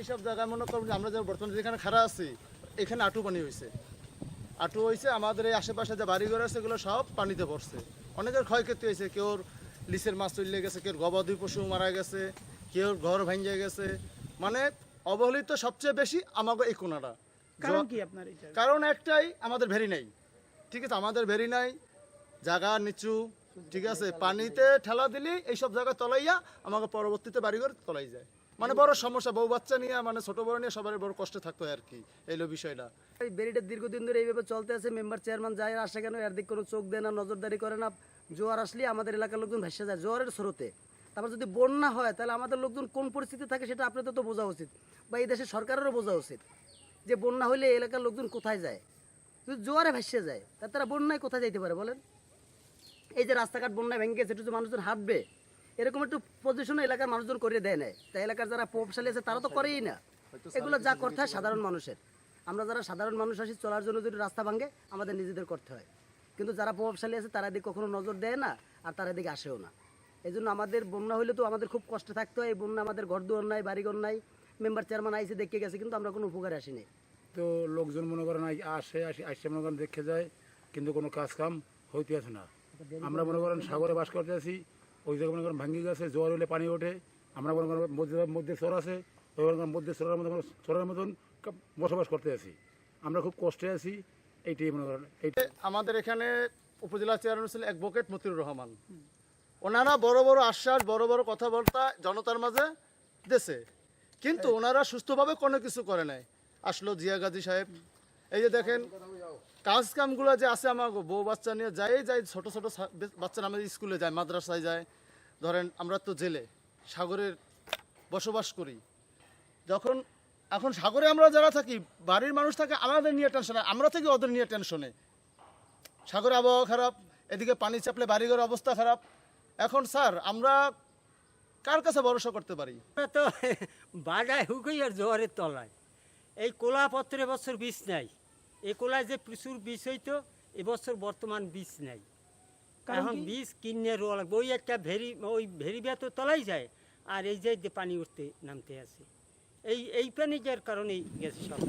এইসব জায়গায় মনে করুন যে আমরা যে বর্তমানে যেখানে খাড়া আছি এখানে আটু পানি হয়েছে আটু হয়েছে আমাদের এই আশেপাশে যে বাড়িঘর আছে এগুলো সব পানিতে পড়ছে অনেকের ক্ষয়ক্ষতি হয়েছে কেউর লিসের মাছ চলে গেছে কেউ গবাদি পশু মারা গেছে কেউ ঘর ভেঙে গেছে। মানে অবহেলিত সবচেয়ে বেশি আমাকে এই কোনাটা। কারণ কি আপনার কারণ একটাই আমাদের ভেরি নাই। ঠিক আছে আমাদের ভেরি নাই। জায়গা নিচু ঠিক আছে পানিতে ঠেলা দিলে এইসব জায়গা তলাইয়া আমাকে পরবর্তীতে বাড়িঘর তলাই যায়। মানে বড় সমস্যা, বউ বাচ্চা নিয়ে মানে ছোট বড় নিয়ে সবার বড় কষ্ট থাকতো আর কি এইলো বিষয়টা। এই বেরিটা দীর্ঘদিন ধরে এইভাবে চলতে আছে, মেম্বার চেয়ারম্যান যায় আসে কেন? এর দিক কোনো চোখ দেয় না, নজরদারি করে না। জোয়ার আসলে আমাদের এলাকার লোকজন ভেসে যায়, জোয়ারের স্রোতে। তারপর যদি বন্যা হয়, তাহলে আমাদের লোকজন কোন পরিস্থিতি থাকে সেটা আপনাদের তো বোঝা উচিত বা এই দেশের সরকারেরও বোঝা উচিত যে বন্যা হলে এলাকার লোকজন কোথায় যায়। যদি জোয়ারে ভেসে যায়, তা তারা বন্যায় কোথায় যাইতে পারে বলেন? এই যে রাস্তাঘাট বন্যায় ভেঙে গেছে, একটু মানুষজন হাঁটবে এরকম একটু পজিশন এলাকার মানুষজন করে দেয় না তাই এলাকার যারা প্রভাবশালী আছে তারা তো করেই না। এগুলো যা করতে হয় সাধারণ মানুষের। আমরা যারা সাধারণ মানুষ আসি চলার জন্য যদি রাস্তা ভাঙে আমাদের নিজেদের করতে হয়। কিন্তু যারা প্রভাবশালী আছে তারা এদিকে কখনো নজর দেয় না আর তারা এদিকে আসেও না। এই জন্য আমাদের বন্যা হলে তো আমাদের খুব কষ্ট থাকতে হয়। এই বন্যা আমাদের ঘর দুয়ার নাই বাড়িঘর নাই। মেম্বার চেয়ারম্যান আইসে দেখে গেছে কিন্তু আমরা কোনো উপকারে আসিনি। তো লোকজন মনে করেন আসে আসে আসে মনে করেন দেখে যায় কিন্তু কোনো কাজ কাম হইতে আছে না। আমরা মনে করেন সাগরে বাস করতে আছি ওই জায়গায় মনে করেন ভাঙ্গি গেছে জোয়ার হলে পানি ওঠে আমরা মনে করেন মধ্যে মধ্যে চর আছে ওই মনে করেন মধ্যে চরের মতন চরের মতন বসবাস করতে আছি। আমরা খুব কষ্টে আছি এইটাই মনে করেন এইটা আমাদের এখানে উপজেলা চেয়ারম্যান ছিলেন অ্যাডভোকেট মতিউর রহমান। ওনারা বড় বড় আশ্বাস বড় বড় কথাবার্তা জনতার মাঝে দেশে কিন্তু ওনারা সুস্থভাবে কোনো কিছু করে নাই। আসলো জিয়া গাজী সাহেব। এই যে দেখেন কাজ কামগুলো যে আছে আমার বউ বাচ্চা নিয়ে যাই যাই, ছোট ছোট বাচ্চারা আমাদের স্কুলে যায়, মাদ্রাসায় যায়। ধরেন আমরা তো জেলে, সাগরের বসবাস করি। যখন, এখন সাগরে আমরা যারা থাকি, বাড়ির মানুষ থাকে, আমাদের নিয়ে টেনশনে আমরা থাকি ওদের নিয়ে টেনশনে সাগরে আবহাওয়া খারাপ, এদিকে পানি চাপলে বাড়িঘর অবস্থা খারাপ। এখন স্যার, আমরা কার কাছে ভরসা করতে পারি? তো বাজায় হুকই আর জোয়ারের তলায়। এই কোলাপত্র বছর বীজ নাই। এই যে প্রচুর বীজ হইতো এবছর বর্তমান বীজ নাই। কারণ এখন? বীজ কিনে রোয়া লাগবে। ওই একটা ভেরি ওই ভেরি বেয়া তো তলাই যায় আর এই যে যে পানি উঠতে নামতে আছে। এই এই পানি যার কারণেই গেছে সব।